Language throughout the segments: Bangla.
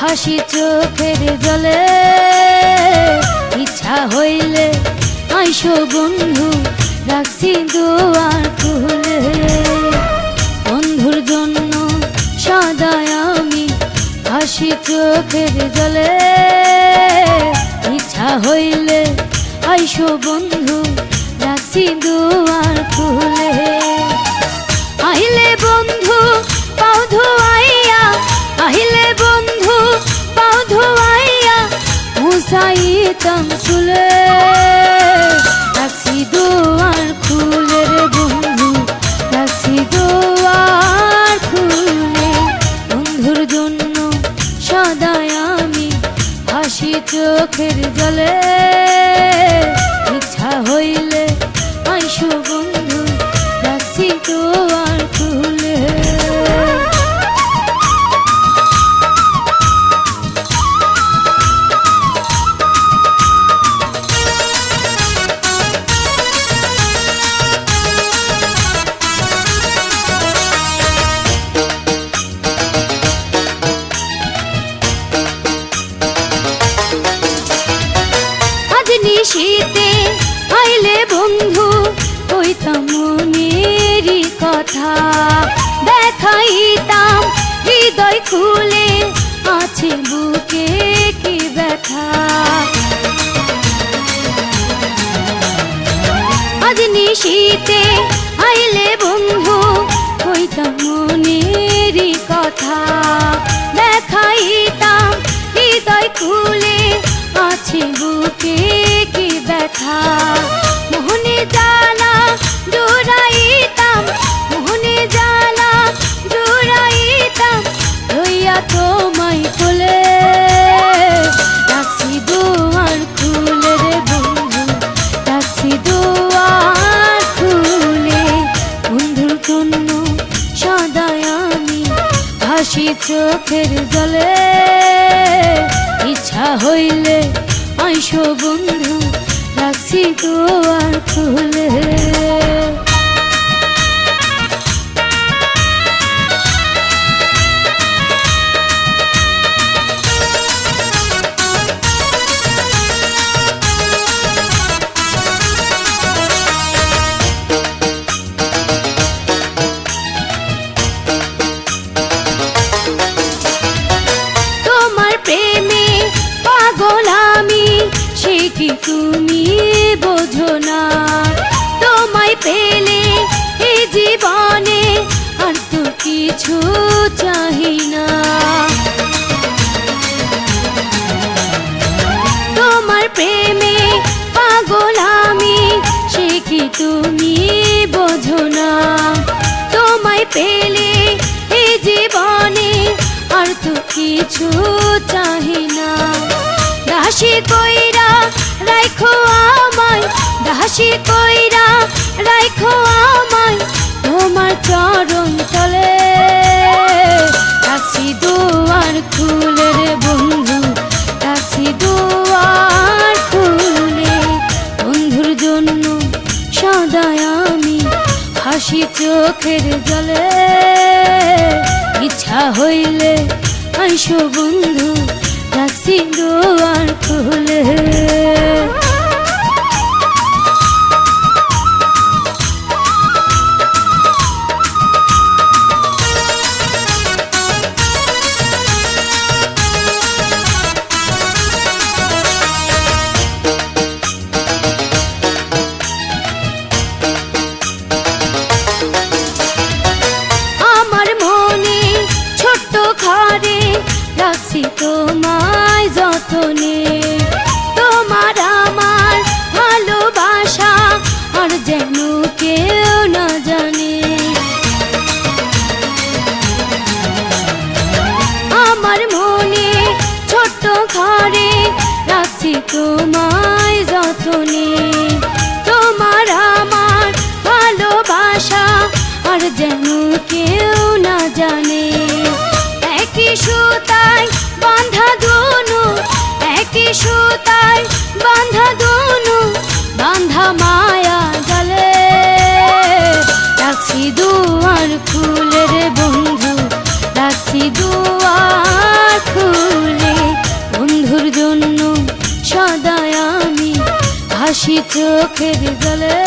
হাসি চোখের জলে। ইচ্ছা হইলে আইসো বন্ধু, রাখছি দুয়ার খুলে। বন্ধুর জন্য সদায় আমি হাসি চোখের জলে। ইচ্ছা হইলে আইসো বন্ধু, রাখছি দুয়ার খুলে। চুলে রাখছি দুয়ার বন্ধু বন্ধুর জন্য চোখের জলে। ইচ্ছা হইলে আইসো বন্ধু রাখছি দুয়ার কথা দেখাইতাম, হৃদয় খুলে আছে বুকে কি ব্যথা? আজ নিশীতে আইলে বন্ধু কইতাম মনেরই কথা। দেখাইতাম, হৃদয় খুলে আছে বুকে কি ব্যথা? মোহনে জ্বালা জোড়াইতাম তোমায় কোলে রাখছি দুয়ার খুলে রে বন্ধু, রাখছি দুয়ার খুলে। বন্ধুর জন্য সদায় আমি হাসি চোখের জলে। ইচ্ছা হইলে আইসো বন্ধু, রাখছি দুয়ার খুলে। তুমি বোঝো না। তোমায় পেলে এই জীবনে আর তো কিছু চাহি না। তোমার প্রেমে পাগল আমি, সে কি তুমি বোঝো না। তোমায় পেলে এই জীবনে আর তো কিছু চাহি না। দাসী আমায় দাসী কইরা রাখো আমায়, তোমার চরণ তলে। রাখছি দুয়ার খুলে রে বন্ধু, রাখছি দুয়ার খুলে। বন্ধুর জন্য সদায় আমি হাসি চোখের জলে। ইচ্ছা হইলে আইসো বন্ধু, রাখছি দুয়ার খুলে। পাতায় বাঁধা দুনু বাঁধা মায়া জলে। রাখছি দুয়ার খুলে রে বন্ধু, রাখছি দুয়ার খুলে বন্ধুর জন্য সদায় আমি হাসি চোখের জলে।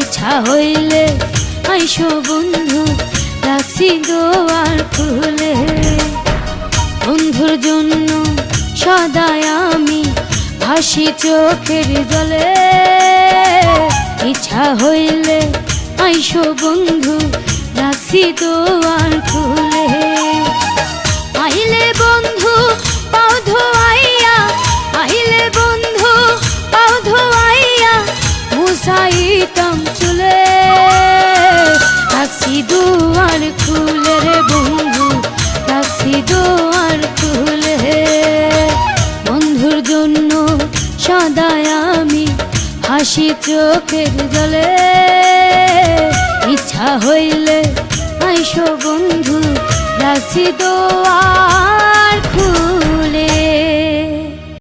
ইচ্ছা হইলে আইসো বন্ধু, রাখছি দুয়ার খুলে বন্ধুর জন্য সদাই আমি হাসি চোখের জলে। ইচ্ছা হইলে আইসো বন্ধু, রাখছি দোয়ার খুলে। আইলে বন্ধু, পাও ধোয়াইয়া, আইলে বন্ধু, পাও ধোয়াইয়া মুসাইতাম চুলে। হাসি চোখের জলে ইচ্ছা হইলে আইসো বন্ধু রাখি দোয়ার